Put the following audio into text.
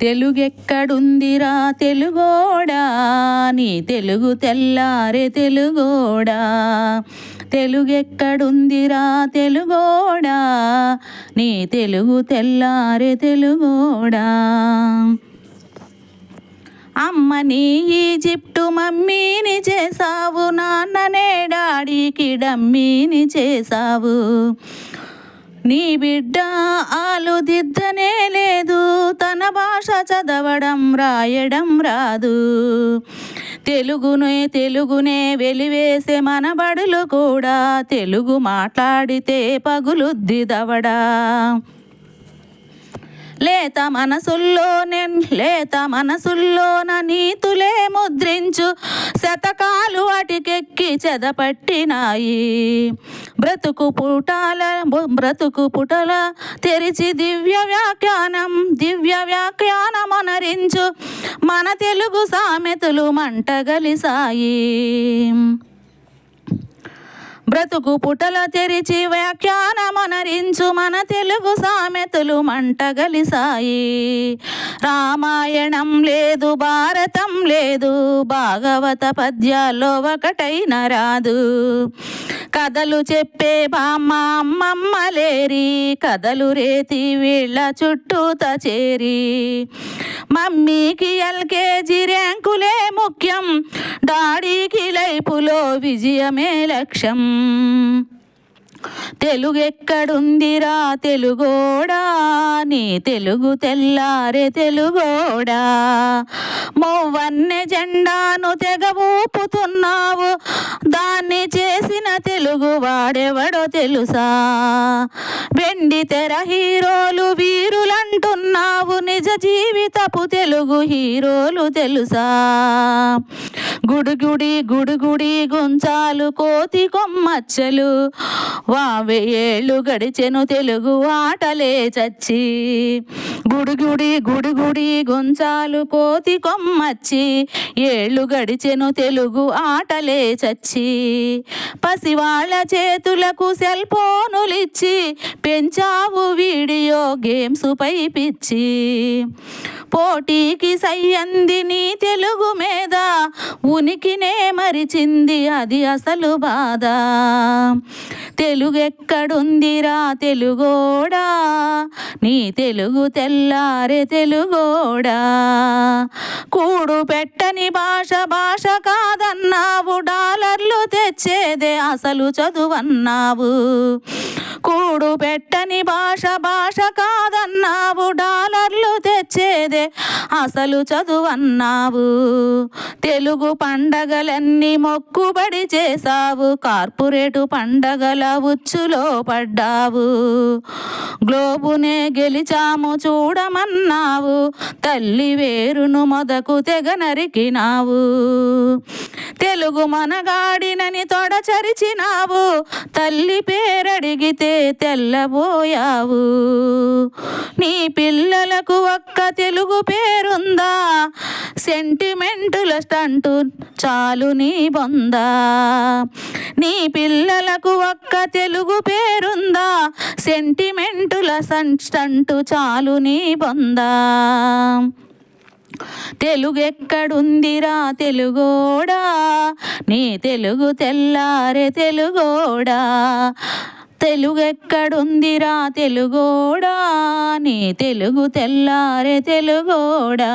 తెలుగెక్కడుందిరా తెలుగోడా? నీ తెలుగు తెల్లారే తెలుగోడా? తెలుగెక్కడుందిరా తెలుగోడా? నీ తెలుగు తెల్లారే తెలుగోడా? అమ్మని ఈజిప్టు మమ్మీని చేసావు నాన్ననే డాడీకి డమ్మీని చేసావు నీ బిడ్డ ఆలుదిద్దనే లేదు. తన భాష చదవడం రాయడం రాదు. తెలుగునే తెలుగునే వెలివేసే మన బడులు కూడా. తెలుగు మాట్లాడితే పగులుద్ది దవడా. లేత మనసుల్లోనే లేత మనసుల్లోన నీతులే ముద్రించు. శతకాలు వాటికెక్కి చెదపట్టినాయి. బ్రతుకు పుటాల బ్రతుకు పుటల తెరిచి దివ్య వ్యాఖ్యానం దివ్య వ్యాఖ్యానం అనరించు మన తెలుగు సామెతలు మంటగలిసాయి. బ్రతుకు పుటల తెరిచి వ్యాఖ్యానం వ్యాఖ్యానమనరించు మన తెలుగు సామెతలు మంటగలిసాయి రామాయణం లేదు భారతం లేదు భాగవత పద్యాల్లో ఒకటైన రాదు. కథలు చెప్పే బామ్మ అమ్మమ్మ లేరి కథలు రేతి వీళ్ళ చుట్టూత చేరి. మమ్మీకి ఎల్కేజీ ర్యాంకులే ముఖ్యం డాడీకి లైపులో విజయమే లక్ష్యం. తెలుగెక్కడుందిరా తెలుగోడా? నీ తెలుగు తెల్లారే తెలుగోడా? మొవ్వన్నె జెండాను తెగ ఊపుతున్నావు దాన్ని చేసిన తెలుగు వాడెవడో తెలుసా? వెండి తెర హీరోలు వీరులంటున్నావు. నిజ జీవితపు తెలుగు హీరోలు తెలుసా? గుడుగుడి గుడుగుడి గుంచాలు కోతి కొమ్మచ్చలు. వావే ఏళ్ళు గడిచెను తెలుగు ఆటలే చచ్చి. గుడుగుడి గుడుగుడి గుంచాలు కోతి కొమ్మచ్చి. ఏళ్ళు గడిచెను తెలుగు ఆటలే చచ్చి. పసివాళ్ళ చేతులకు సెల్ ఫోనులిచ్చి పెంచావు వీడియో గేమ్స్ పై పిచ్చి. పోటీకి సయ్యంది నీ తెలుగు మీద. ఉనికినే మరిచింది అది అసలు బాధ. తెలుగెక్కడుందిరా తెలుగోడా? నీ తెలుగు తెల్లారే తెలుగోడా? కూడు పెట్టని భాష భాష కాదన్నావు డాలర్లు తెచ్చేదే అసలు చదువన్నావు. కూడు పెట్టని భాష భాష కాదన్నావు డాలర్లు తెచ్చేదే అసలు చదువన్నావు. తెలుగు పండగలన్నీ మొక్కుబడి చేసావు కార్పొరేటు పండగల ఉచ్చులో పడ్డావు. గ్లోబునే గెలిచాము చూడమన్నావు. తల్లి వేరును మొదకు తెగ నరికినావు. తెలుగు మనగాడినని తొడచరిచినావు తల్లి అడిగితే తెల్లబోయావు. నీ పిల్లలకు ఒక్క తెలుగు పేరుందా? సెంటిమెంటుల స్టంటు చాలు నీ బొందా. నీ పిల్లలకు ఒక్క తెలుగు పేరుందా? సెంటిమెంటుల స్టంటు చాలు నీ బొందా. తెలుగెక్కడుందిరా తెలుగోడా? నీ తెలుగు తెల్లారే తెలుగోడా? తెలుగెక్కడుందిరా తెలుగోడా? నీ తెలుగు తెల్లారే తెలుగోడా?